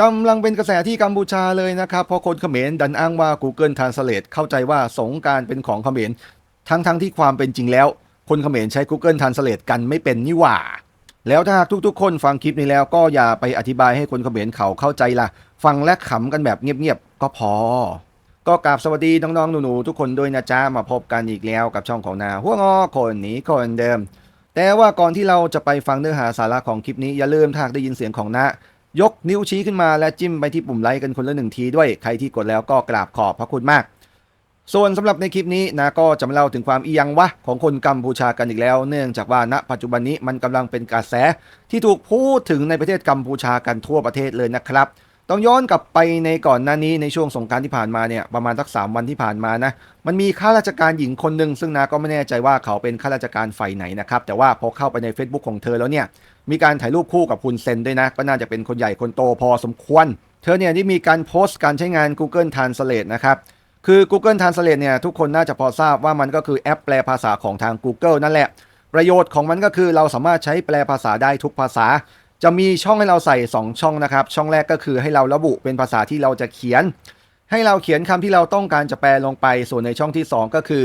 กำลังเป็นกระแสที่กัมพูชาเลยนะครับ เพราะคนเขมรดันอ้างว่า Google Translate เข้าใจว่าสงการเป็นของเขมรทั้งๆทที่ความเป็นจริงแล้ว คนเขมรใช้ Google Translate กันไม่เป็นนี่หว่า แล้วถ้าหากทุกๆ คนฟังคลิปนี้แล้วก็อย่าไปอธิบายให้คนเขมรเขาเข้าใจล่ะฟังและขำกันแบบเงียบๆก็พอ ก็กราบสวัสดีน้องๆหนูๆทุกคนด้วยนะจ๊ะมาพบกันอีกแล้วกับช่องของนาหัวงอคนนี้คนเดิม แต่ว่าก่อนที่เราจะไปฟังเนื้อหาสาระของคลิปนี้อย่าลืมถ้าได้ยินเสียงของนะ ยกนิ้วชี้ขึ้นมาและจิ้มไปที่ปุ่มไลค์กันคนละหนึ่งทีด้วยใครที่กดแล้วก็กราบขอบพระคุณมาก ส่วนสำหรับในคลิปนี้นะก็จะมาเล่าถึงความอียังวะของคนกัมพูชากันอีกแล้ว เนื่องจากว่าณปัจจุบันนี้มันกำลังเป็นกระแสที่ถูกพูดถึงในประเทศกัมพูชากันทั่วประเทศเลยนะครับ ต้องย้อนกลับไปในก่อนหน้านี้ในช่วงสงกรารที่ผ่านมาเนี่ยประมาณสักสามวันที่ผ่านมานะมันมีข้าราชการหญิงคนหนึ่งซึ่งนาก็ไม่แน่ใจว่าเขาเป็นข้าราชการฝ่ายไหนนะครับแต่ว่าพอเข้าไปใน Facebook ของเธอแล้วเนี่ยมีการถ่ายรูปคู่กับคุณเซนด้วยนะ ก็น่าจะเป็นคนใหญ่คนโตพอสมควร เธอเนี่ยที่มีการโพสต์การใช้งาน Google Translate นะครับคือ Google Translate เนี่ยทุกคนน่าจะพอทราบว่ามันก็คือแอปแปลภาษาของทาง Google นั่นแหละประโยชน์ของมันก็คือเราสามารถใช้แปลภาษาได้ทุกภาษา จะมีช่องให้เราใส่ 2 ช่องนะครับ ช่องแรกก็คือให้เราระบุเป็นภาษาที่เราจะเขียน ให้เราเขียนคำที่เราต้องการจะแปลลงไป ส่วนในช่องที่ 2 ก็คือ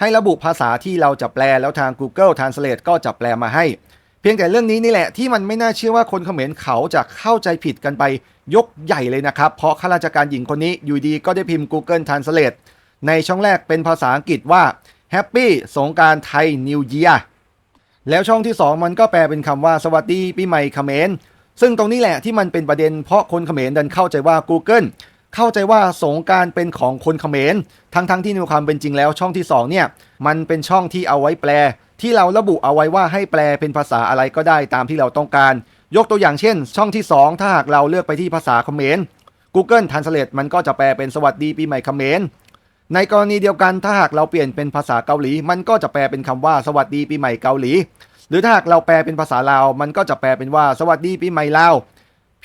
ให้ระบุภาษาที่เราจะแปลแล้วทาง Google Translate ก็จะแปลมาให้ เพียงแต่เรื่องนี้นี่แหละที่มันไม่น่าเชื่อว่าคนเขมรเขาจะเข้าใจผิดกันไปยกใหญ่เลยนะครับ เพราะข้าราชการหญิงคนนี้อยู่ดีก็ได้พิมพ์ Google Translate ในช่องแรกเป็นภาษาอังกฤษว่า Happy สงการไทย New Year แล้วช่องที่ 2 มันก็แปลเป็นคำว่าสวัสดีปีใหม่เขมรซึ่งตรงนี้แหละที่มันเป็นประเด็นเพราะคนเขมรดันเข้าใจว่า Google เข้าใจว่าสงการเป็นของคนเขมรทั้งๆทที่ในความเป็นจริงแล้วช่องที่ 2 เนี่ยมันเป็นช่องที่เอาไว้แปล ที่เราระบุเอาไว้ว่าให้แปลเป็นภาษาอะไรก็ได้ตามที่เราต้องการ ยกตัวอย่างเช่น ช่องที่ 2 ถ้าหากเราเลือกไปที่ภาษาเขมร Google Translate มันก็จะแปลเป็นสวัสดีปีใหม่เขมร ในกรณีเดียวกันถ้าหากเราเปลี่ยนเป็นภาษาเกาหลี มันก็จะแปลเป็นคำว่าสวัสดีปีใหม่เกาหลี หรือถ้าหากเราแปลเป็นภาษาลาว มันก็จะแปลเป็นว่าสวัสดีปีใหม่ลาว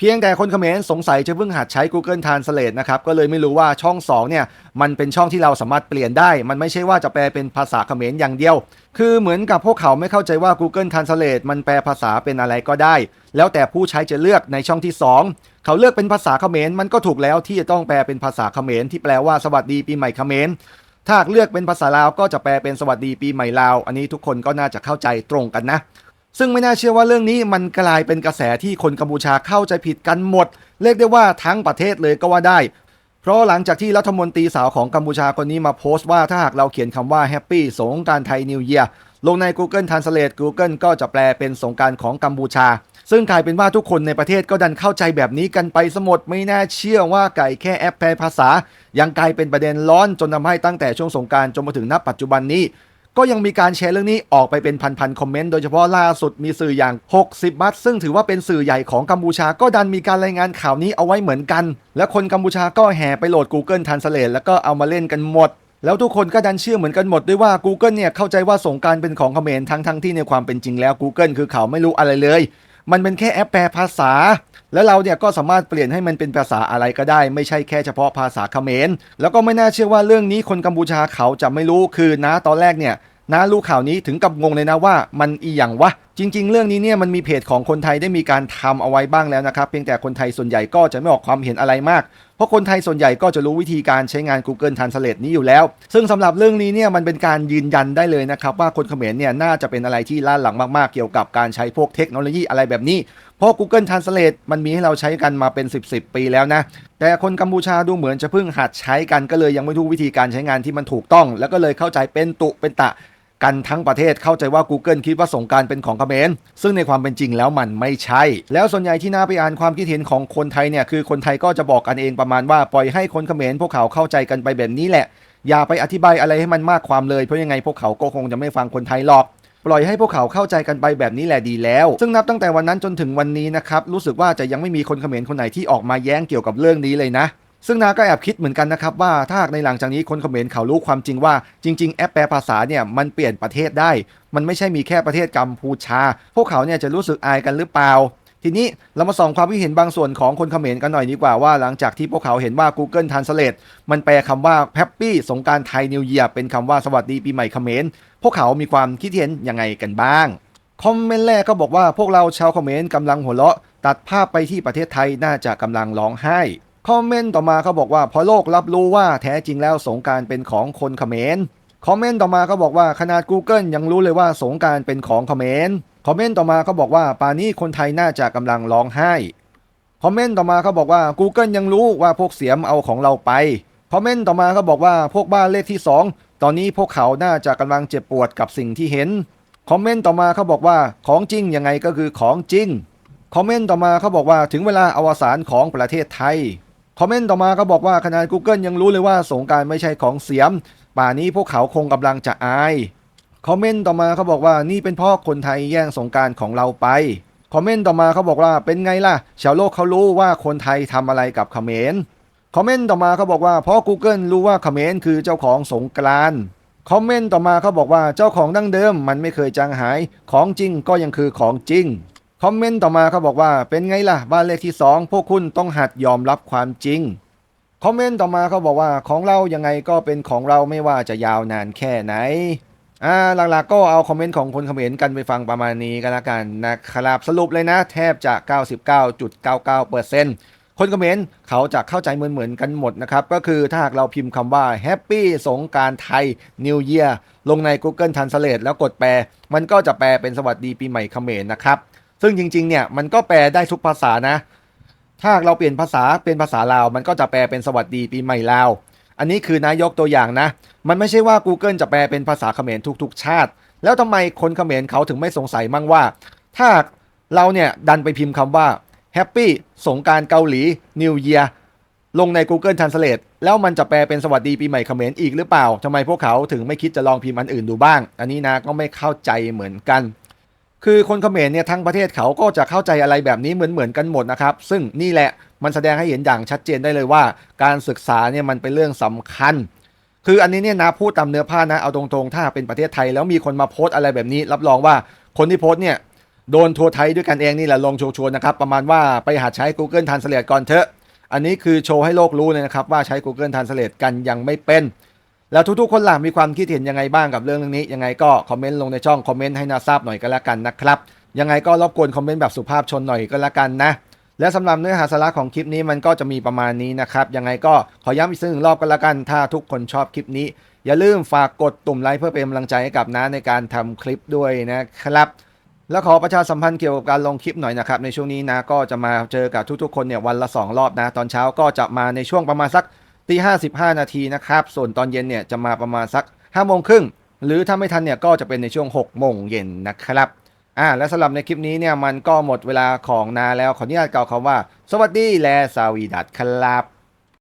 เพียงแต่คนเขมรสงสัยจะเพิ่งหัดใช้ Google Translate นะครับ ก็เลยไม่รู้ว่าช่อง 2 เนี่ย มันเป็นช่องที่เราสามารถเปลี่ยนได้ มันไม่ใช่ว่าจะแปลเป็นภาษาเขมรอย่างเดียว คือเหมือนกับพวกเขาไม่เข้าใจว่า Google Translate มันแปลภาษาเป็นอะไรก็ได้ แล้วแต่ผู้ใช้จะเลือกในช่องที่ 2 เขาเลือกเป็นภาษาเขมรมันก็ถูกแล้วที่จะต้องแปลเป็นภาษาเขมรที่แปลว่าสวัสดีปีใหม่เขมรถ้าเลือกเป็นภาษาลาวก็จะแปลเป็นสวัสดีปีใหม่ลาว อันนี้ทุกคนก็น่าจะเข้าใจตรงกันนะ ซึ่งไม่น่าเชื่อว่าเรื่องนี้มันกลายเป็นกระแสที่คนกัมพูชาเข้าใจผิดกันหมด เรียกได้ว่าทั้งประเทศเลยก็ว่าได้ เพราะหลังจากที่รัฐมนตรีสาวของกัมพูชาคนนี้มาโพสต์ว่าถ้าหากเราเขียนคำว่าแฮปปี้สงการไทยนิวเยียลงใน Google Translate Google ก็จะแปลเป็นสงการของกัมพูชา ซึ่งกลายเป็นว่าทุกคนในประเทศก็ดันเข้าใจแบบนี้กันไปสมดไม่น่าเชื่อว่าไก่แค่แอปแปลภาษา ยังกลายเป็นประเด็นร้อนจนทำให้ตั้งแต่ช่วงสงการจนมาถึงณปัจจุบันนี้ ก็ยังมีการแชร์เรื่องนี้ออกไปเป็นพันๆคอมเมนต์โดยเฉพาะล่าสุดมีสื่ออย่าง 60 บัตซึ่งถือว่าเป็นสื่อใหญ่ของกัมพูชาก็ดันมีการรายงานข่าวนี้เอาไว้เหมือนกัน และคนกัมพูชาก็แห่ไปโหลด Google Translate แล้วก็เอามาเล่นกันหมดแล้วทุกคนก็ดันเชื่อเหมือนกันหมดด้วยว่า Google เนี่ยเข้าใจว่าสงการเป็นของเขมรทั้งทั้งๆที่ในความเป็นจริงแล้ว Google คือเขาไม่รู้อะไรเลย มันเป็นแค่แอปแปลภาษา แล้วเราเนี่ยก็สามารถเปลี่ยนให้มันเป็นภาษาอะไรก็ได้ ไม่ใช่แค่เฉพาะภาษาเขมร แล้วก็ไม่น่าเชื่อว่าเรื่องนี้คนกัมพูชาเขาจะไม่รู้คือนะตอนแรกเนี่ยนะรู้ข่าวนี้ถึงกับงงเลยนะว่ามันอีหยังวะ จริง ๆ เรื่องนี้เนี่ยมันมีเพจของคนไทยได้มีการทำเอาไว้บ้างแล้วนะครับ เพียงแต่คนไทยส่วนใหญ่ก็จะไม่ออกความเห็นอะไรมาก เพราะคนไทยส่วนใหญ่ก็จะรู้วิธีการใช้งาน Google Translate นี้อยู่แล้ว ซึ่งสำหรับเรื่องนี้เนี่ยมันเป็นการยืนยันได้เลยนะครับ ว่าคนเขมรเนี่ยน่าจะเป็นอะไรที่ล้าหลังมากๆ เกี่ยวกับการใช้พวกเทคโนโลยีอะไรแบบนี้ เพราะ Google Translate มันมีให้เราใช้กันมาเป็น 10บสปีแล้วนะ แต่คนกัมพูชาดูเหมือนจะเพิ่งหัดใช้กันก็เลยยังไม่รู้วิธีการใช้งานที่มันถูกต้อง แล้วก็เลยเข้าใจเป็นตุเป็นตะ กันทั้งประเทศเข้าใจว่า Google คิดว่าสงการเป็นของเขมรซึ่งในความเป็นจริงแล้วมันไม่ใช่ แล้วส่วนใหญ่ที่น่าไปอ่านความคิดเห็นของคนไทยเนี่ยคือคนไทยก็จะบอกกันเองประมาณว่าปล่อยให้คนเขมรพวกเขาเข้าใจกันไปแบบนี้แหละ อย่าไปอธิบายอะไรให้มันมากความเลยเพราะยังไงพวกเขาก็คงจะไม่ฟังคนไทยหรอกปล่อยให้พวกเขาเข้าใจกันไปแบบนี้แหละดีแล้ว ซึ่งนับตั้งแต่วันนั้นจนถึงวันนี้นะครับ รู้สึกว่าจะยังไม่มีคนเขมรคนไหนที่ออกมาแย้งเกี่ยวกับเรื่องนี้เลยนะ ซึ่งนาก็แอบคิดเหมือนกันนะครับว่าถ้าหากในหลังจากนี้คนเขมรเขารู้ความจริงว่าจริง ๆ แอปแปลภาษาเนี่ยมันเปลี่ยนประเทศได้ มันไม่ใช่มีแค่ประเทศกัมพูชา พวกเขาเนี่ยจะรู้สึกอายกันหรือเปล่า ทีนี้เรามาส่องความคิดเห็นบางส่วนของคนเขมรกันหน่อยดีกว่าว่าหลังจากที่พวกเขาเห็นว่า Google Translate มันแปลคำว่า Happy สงการไทยนิวเยียเป็นคำว่าสวัสดีปีใหม่เขมรพวกเขามีความคิดเห็นยังไงกันบ้างคอมเมนต์แรกก็บอกว่าพวกเราชาวเขมรกำลังหัวเราะ ตัดภาพไปที่ประเทศไทยน่าจะกำลังร้องไห้ คอมเมนต์ต่อมาเขาบอกว่าพอโลกรับรู้ว่าแท้จริงแล้วสงการเป็นของคนเขมรคอมเมนต์ต่อมาเขาบอกว่าขนาด Google ยังรู้เลยว่าสงการเป็นของเขมรคอมเมนต์ต่อมาเขาบอกว่าป่านี้คนไทยน่าจะกำลังร้องไห้คอมเมนต์ต่อมาเขาบอกว่า Google ยังรู้ว่าพวกเสียมเอาของเราไปคอมเมนต์ต่อมาเขาบอกว่าพวกบ้านเลขที่ 2 ตอนนี้พวกเขาน่าจะกำลังเจ็บปวดกับสิ่งที่เห็นคอมเมนต์ต่อมาเขาบอกว่าของจริงยังไงก็คือของจริงคอมเมนต์ต่อมาเขาบอกว่าถึงเวลาอวสานของประเทศไทย คอมเมนต์ต่อมาเขาบอกว่าขนาด Google ยังรู้เลยว่าสงการไม่ใช่ของเสียม ป่านี้พวกเขาคงกำลังจะอายคอมเมนต์ต่อมาเขาบอกว่านี่เป็นเพราะคนไทยแย่งสงการของเราไปคอมเมนต์ต่อมาเขาบอกว่าเป็นไงล่ะ ชาวโลกเขารู้ว่าคนไทยทำอะไรกับเขมรคอมเมนต์ต่อมาเขาบอกว่าเพราะ Google รู้ว่าเขมรคือเจ้าของสงกรานคอมเมนต์ต่อมาเขาบอกว่าเจ้าของดั้งเดิมมันไม่เคยจางหาย ของจริงก็ยังคือของจริง คอมเมนต์ต่อมาเขาบอกว่าเป็นไงล่ะ บ้านเลขที่ 2 พวกคุณต้องหัดยอมรับความจริง คอมเมนต์ต่อมาเขาบอกว่าของเรายังไงก็เป็นของเราไม่ว่าจะยาวนานแค่ไหนอ่าหลักๆก็เอาคอมเมนต์ของคนเขมรกันไปฟังประมาณนี้กันละกันนะครับสรุปเลยนะ แทบจะ 99.99%คนเขมรเขาจะเข้าใจเหมือนๆกันหมดนะครับ ก็คือถ้าหากเราพิมพ์คำว่า Happy สงการไทย New Year ลงใน Google Translate แล้วกดแปล มันก็จะแปลเป็นสวัสดีปีใหม่เขมรนะครับ ซึ่งจริงๆเนี่ยมันก็แปลได้ทุกภาษานะ ถ้าเราเปลี่ยนภาษาเป็นภาษาลาว มันก็จะแปลเป็นสวัสดีปีใหม่ลาว อันนี้คือนายกตัวอย่างนะ มันไม่ใช่ว่า Google จะแปลเป็นภาษาเขมรทุกๆ ชาติ แล้วทำไมคนเขมรเขาถึงไม่สงสัยมั่งว่า ถ้าเราเนี่ยดันไปพิมพ์คำว่า Happy สงการเกาหลี New Year ลงใน Google Translate แล้วมันจะแปลเป็นสวัสดีปีใหม่เขมรอีกหรือเปล่าทำไมพวกเขาถึงไม่คิดจะลองพิมพ์อันอื่นดูบ้าง อันนี้นะก็ไม่เข้าใจเหมือนกัน คือคนเขมรเนี่ยทั้งประเทศเขาก็จะเข้าใจอะไรแบบนี้เหมือนเหมือนๆกันหมดนะครับ ซึ่งนี่แหละมันแสดงให้เห็นอย่างชัดเจนได้เลยว่า การศึกษาเนี่ยมันเป็นเรื่องสำคัญ คืออันนี้เนี่ยนะพูดตามเนื้อผ้านะเอาตรงๆ ถ้าเป็นประเทศไทย แล้วมีคนมาโพสต์อะไรแบบนี้ รับรองว่าคนที่โพสต์เนี่ยโดนทัวร์ไทยด้วยกันเองนี่แหละลงโชว์ๆนะครับประมาณว่าไปหัดใช้ Google Translate ก่อนเถอะ อันนี้คือโชว์ให้โลกรู้เลยนะครับว่าใช้ Google Translate กันยังไม่เป็น แล้วทุกๆคนหล่ะมีความคิดเห็นยังไงบ้างกับเรื่องนี้ ยังไงก็คอมเมนต์ลงในช่องคอมเมนต์ให้นาทราบหน่อยก็แล้วกันนะครับ ยังไงก็รบกวนคอมเมนต์แบบสุภาพชนหน่อยก็แล้วกันนะและสำหรับเนื้อหาสาระของคลิปนี้มันก็จะมีประมาณนี้นะครับ ยังไงก็ขอย้ำอีกสักหนึ่งรอบก็แล้วกัน ถ้าทุกคนชอบคลิปนี้ อย่าลืมฝากกดตุ่มไลค์เพื่อเป็นกำลังใจให้กับน้าในการทำคลิปด้วยนะครับ แล้วขอประชาสัมพันธ์เกี่ยวกับการลงคลิปหน่อยนะครับ ในช่วงนี้นะก็จะมาเจอกับทุกๆ คนเนี่ยวันละ 2 รอบนะ ตอนเช้าก็จะมาในช่วงประมาณสัก ตีห้าสิบห้านาทีนะครับ ส่วนตอนเย็นเนี่ยจะมาประมาณสัก5้าโมงครึ่งหรือถ้าไม่ทันเนี่ยก็จะเป็นในช่วง6โมงเย็นนะครับอ่าและสำหรับในคลิปนี้เนี่ยมันก็หมดเวลาของนาแล้วขออนุญาตกล่าวคำว่า สวัสดีและสวีดัตครับ